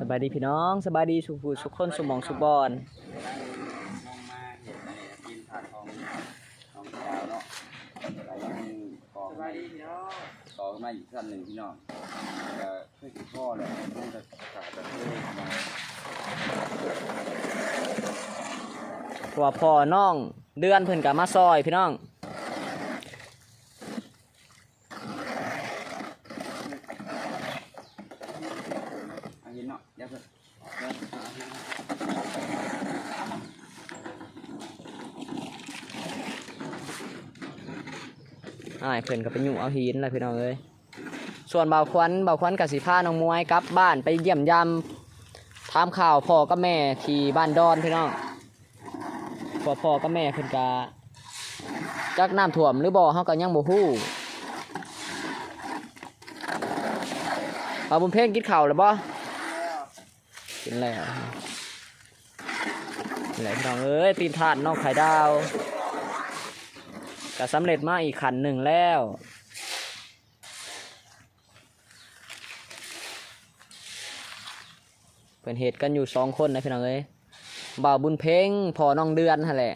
สบายดีพี่น้องสบายดีสุขสุขคนสุขหมองสุขบอลน้องมาเห็นในกินผัดของของดาวเนาะอะไรยังกองมาต่อมาอีกขั้นหนึ่งพี่น้องก็เพื่อที่พ่อเลยต้องจะขาดจะเพื่อมาเพราะว่าพ่อน้องเดือนเพิ่นกับมาซอยพี่น้อง เอาเห็นเนาะเดี๋ยวเพิ่น อ้ายเพิ่นก็ไปยุ่เอาหินแหละพี่น้องเอ้ยส่วนเบาควันเบาควันกับสีผ้าน้องมวยกลับบ้านไปเยี่ยมยามถามข่าวพ่อกับแม่ที่บ้านดอนพี่น้องพอพ่อกับแม่เพิ่นกะจักน้ำท่วมหรือบ่อเฮาก็ยังบ่ฮู้ปลาบุญเพ่งกินข้าวแล้วบ่กินแล้วนี่แหละพี่น้องเอ้ยปีนถาดน้องไข่ดาว ก็สำเร็จมาอีกขันหนึ่งแล้วเป็นเหตุกันอยู่สองคนนะพี่น้องเอ้ยบ่าวบุญเพ่งพอน้องเดือนฮะแหละ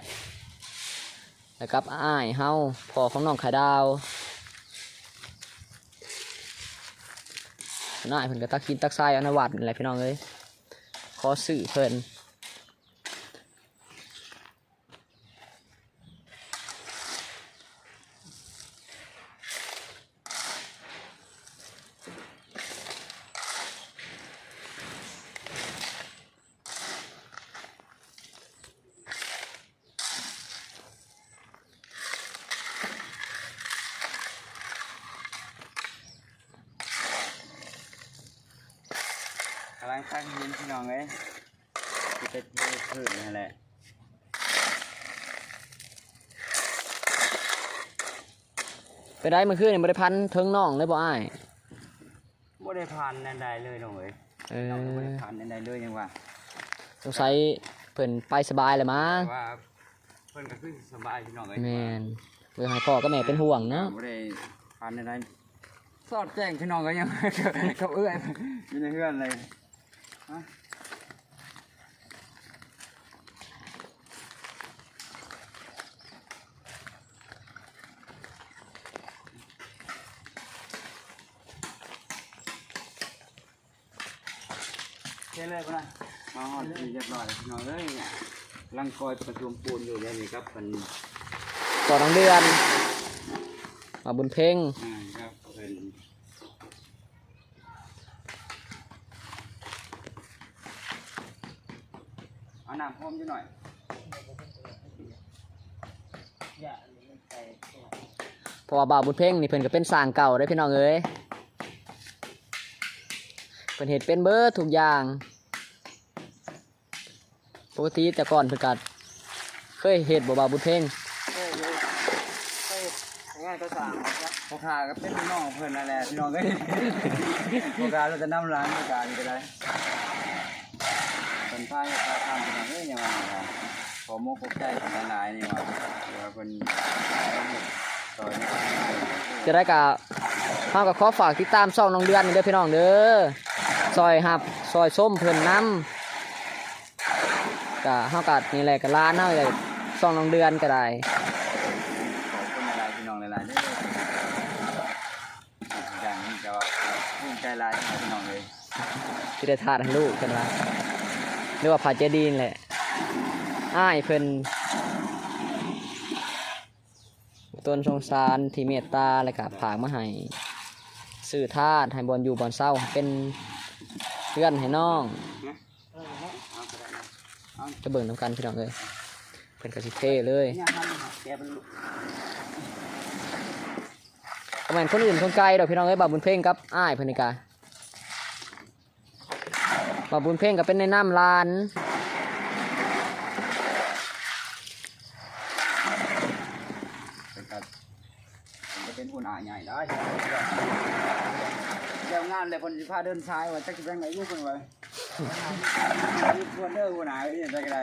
แล้วกับอ้ายเฮาพอของน้องขาดาวน้ายเพิ่นก็ตักกินตักทรายอานวัดนี่แหละพี่น้องเอ้ยขอสื่อเพิ่น กำลังตั้งยินพี่น้องเลยจะเป็นเพื่อนนั่นแหละไปได้เมื่อคืนนี่บ่ได้พันเทิงน้องเลยบ่อ้ายไม่ได้ผ่านนันใดเลยน้องเอ้ยเออน้องไม่ได้ผ่านนันใดเลยยังว่าสงสัยเพิ่นไปสบายเลยมั้งแต่ว่าเพื่อนก็คือสบายพี่น้องเอ้ยแมนเบื่อให้พ่อกับแม่เป็นห่วงเนาะไม่ได้ผ่านนันใดสอดแจ้งพี่น้องก็ยังกับเอื้อยมีในเพื่อนเลยฮะ เท่เลยปะนะมาหอดที่เรียบร้อยแล้วพี่น้องเอ้ยลังคอยประชุมปูนอยู่เลยนี่ครับเป็นต่อน้องเดือนมาบุญเพ่งอ่าครับเป็นเอา น้ำพรมอยู่หน่อยเพราะว่าบ่าวบุญเพ่งนี่เพิ่นก็เป็นสร้างเก่าได้อพี่น้องเอ้ยเพิ่นเฮ็ดเป็นเบิดทุกอย่างปกติแต่ก่อนเพิ่นก็เคยเฮ็ดบ่บ่าวบุญเพ่งง่ายก็สามครับพอขาก็เป็นพี่น้องเพื่อนนั่นแหละพี่น้องเอ้ยพอขาเราจะนำร้านพอขานี่ก็ได้คนพายพาทำ อโมกขอบใจของหลายๆนี่ว่าเดี๋ยวเป็นต่อยนี่จะได้ก็เฮาก็ขอฝากติดตามช่องน้องเดือนนี่เด้อพี่น้องเด้อซอยหับซอยส้มเพิ่นนํก็เฮาก็นี่แหละก็ร้านเฮาเลยช่องน้องเดือนก็ได้ขอบคุณหลายๆพี่น้องหลายๆเด้ออย่างนี้ก็ภูมิใจหลายพี่น้องเลยที่ได้ทาดให้ลูกกันว่าเรียกว่าผาเจดีนแหละ อ้ายเพิ่นต้นสงสารที่เมตตาแล้วก็ผากมาให้สื่อทาดให้บอลอยู่บอลเศร้าเป็นเพื่อนให้น้องจะเบิ่งน้ำกันพี่น้องเลยเพิ่นกสิเทเลยแกเป็นลูกก็แม่นคนอื่นคนไกลดอกพี่น้องเอ้ยบาบุญเพ่งกับอ้ายเพิ่นนี่กาบาบุญเพ่งก็เป็นในน้ำลานครับผมจะเป็นหุ่นอ่าใหญ่ ได้เดี๋ยวงานเลยคนสิพาเดินซ้ายว่าจักจะเป็นไหนลูกคนไว้ควรเด้อหุ่นอ่าเนี่ยได้ก็ได้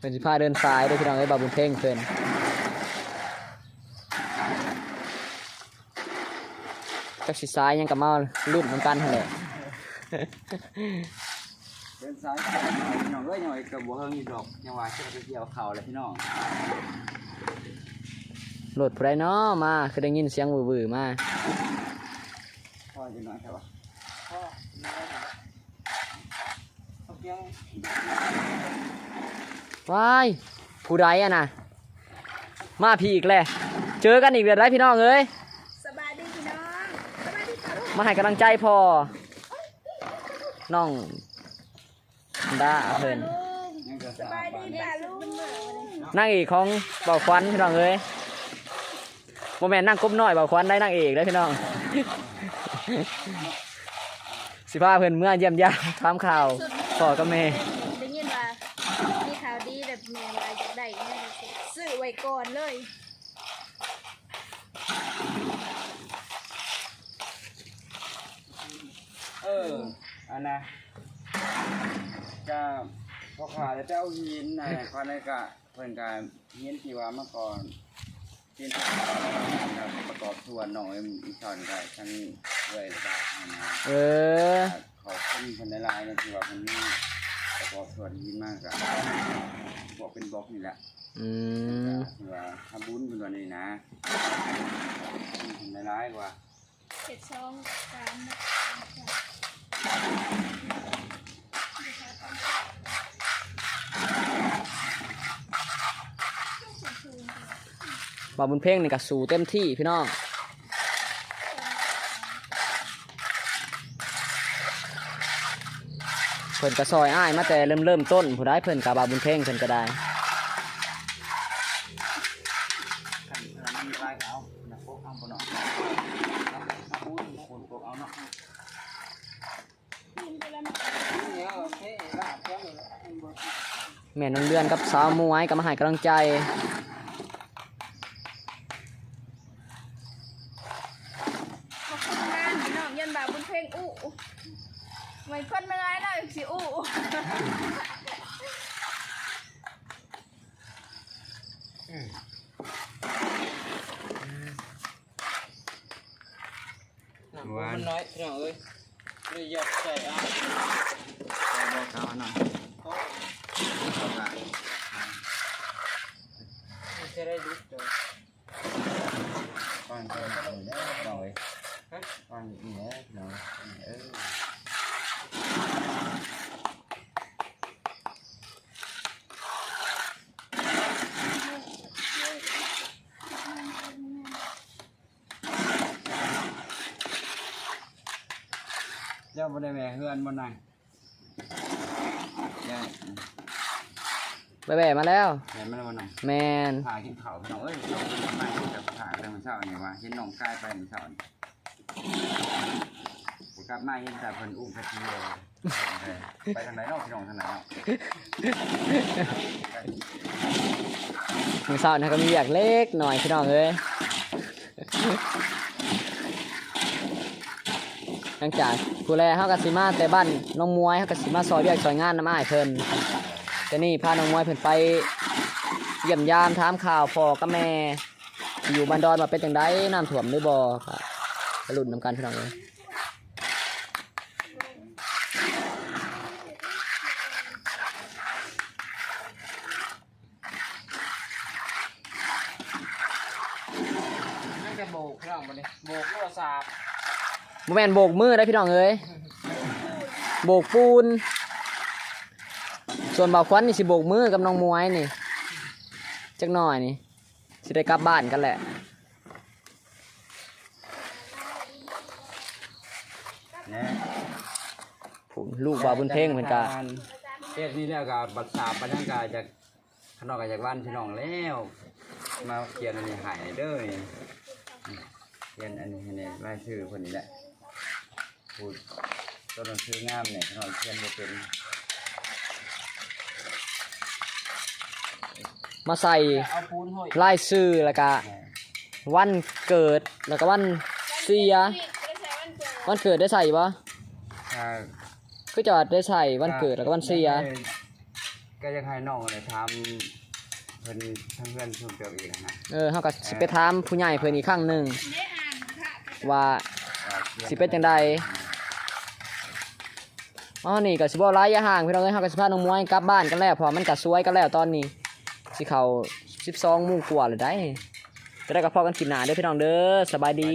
เป็นสิพาเดินสายเด้วยพี่น้องเอ้ยบาบุญเพ่งเพิ่นจักสิซ้ายยังกับมารุ่นเหมือนกันหั่นแหละเป็นสายเกี่ยวเขาพี่น้องเอ้ยหน่อยกับบัวเฮิงอยู่ดอกยังว่าจะไปเกี่ยวเขาเลยพี่น้อง โหลดผู้ใดเนาะมาคือได้ยินเสียงวือๆมาพ่อจะน้อยใช่ปะว้ายผู้ใดอะนะมาพี่อีกแล้วเจอกันอีกเดือนไรพี่น้องเอ้ยสบายดีพี่น้องสบายดีค่ะลูกมาให้กำลังใจพอน้องด้าเพิ่นลุงยังจะสบายดีป่าลุงนั่งเอกของเบาควันพี่น้องเอ้ย โมแมนนั่งก้มน้อยเบาควันได้นั่งเอกแล้วพี่น้อง สิพาเพิ่นเมื่อเยี่ยมยามถามข่าวพ่อกับแม่ได้ยินว่ามีข่าวดีแบบแม่ว่าจะได้แม่ซื้อไว้ก่อนเลยเอออันนะก็พอขาจะเจ้าหินนะคอนในกะเพิ่นกะหินที่ว่าเมื่อก่อน ที่ทำครับประกอบส่วนหน่อยอีสอนกันทั้งเลยนะครับนะเออขอบคุณคนในไลน์นะที่ว่าคนนี้ประกอบส่วนหินมากกับบอกเป็นบล็อกนี่แหละอืมที่ว่าทำบุญเป็นตัวนี้นะคนในไลน์กว่าเจ็ดสองสาม บาบุญเพ่งนี่ก็สู่เต็มที่พี่น้องเพิ่นก็ซอยอ้ายมาแต่เริ่มเริ่มต้นผู้ได้เพิ่นกับบาบุญเพ่งเพิ่นก็ได้เมนมีไลน์ก็เอนกเอาบ่เนาวกเอาเนาะแม่น้องเดือนกับสาวมวยก็มาให้กำลังใจ ขอบคุณงานพี่น้องยันบาบุญเพ่งอู้ไม่คนเมื่อยแล้วสิอู้ มันน้อยพี่น้องเอ้ยเลยอยากใส่เอาบอกเขาหน่อยบอกละจะได้รู้ตัวฟังเขาหน่อยหน่อยฟังนี่แหละหน่อยเออ เจ้าบ่ได้แม่เฮือนบ่นายยายไปแบ่มาแล้วแม่มันบ่นายแมนพากินข้าวพี่น้องเอ้ยเราเป็นมาจะพาแต่มื้อเช้านี่ว่าเห็นน้องกายไปมื้อเช้านี่ไปกลับมาเห็นแต่เพิ่นอุ้มแท็กซี่เลยไปทางไหนเนาะพี่น้องทางไหนเนาะมือเศร้านะก็มีอยากเล็กหน่อยพี่น้องเอ้ย หลังจากผู้แลเฮากับสิมาแต่บ้านน้องมวยเฮากับสิมาซอยเรียกซอยงานน้ำอ้ายเพิ่นแต่นี่พาน้องมวยเพิ่นไปเยี่ยมยามถามข่าวพ่อกับแม่ อยู่บ้านดอนว่าเป็นจังไดน้ำท่วมหรือบ่ครับไปลุ้นนำกันพี่น้องเอ้ยนั่นจะโบกพี่น้องมาเลยโบกโทรศัพท์ บแม่นโบกมือได้พี่น้องเอ้ยโบกปูน ส่วนบ่าวควันนี่สิโบกมือกับน้องมวยนี่จักหน่อยนี่สิได้กลับบ้านกันแหละผู้ลูกบ่าวบุญเพ่งเพิ่นก็เทศนี้แล้วก็บัดสาบบัดนั้นก็จากข้างนอกจากบ้านพี่น้องแล้ว มาเขียนอันนี้หายเด้อนี่เขียนอันนี้ให้เนี่ยรายชื่อคนนี้แหละ พูดต้นหนังสืองามเนี่ยขนมเขียนบ่เป็นมาใส่เอาปูนห้อยลายชื่อแล้วก็วันเกิดแล้วก็วันเสียวันเกิดได้ใส่ปะถ้าคือจอดได้ใส่วันเกิดแล้วก็วันเสียก็จะให้น้องเลยทำเพิ่นทั้งเพื่อนเพิ่มเติมอีกนะเออเฮาก็สิไปถามผู้ใหญ่เพิ่นอีกครั้งหนึงได้อ่านค่ะว่าว่าขียสิเป็นจังใด อ๋อนี่ก็สิบ่ไล่ยอยาห่างพี่น้องเอ้ยเฮาก็สิพาน้องมวยกลับบ้านกันแล้วพอมันก็สวยกันแล้วตอนนี้สิเข้า12โมงกว่าเลยได้จะได้กับพ่อกันคลิปหน้าเด้อพี่น้องเด้อสบายดี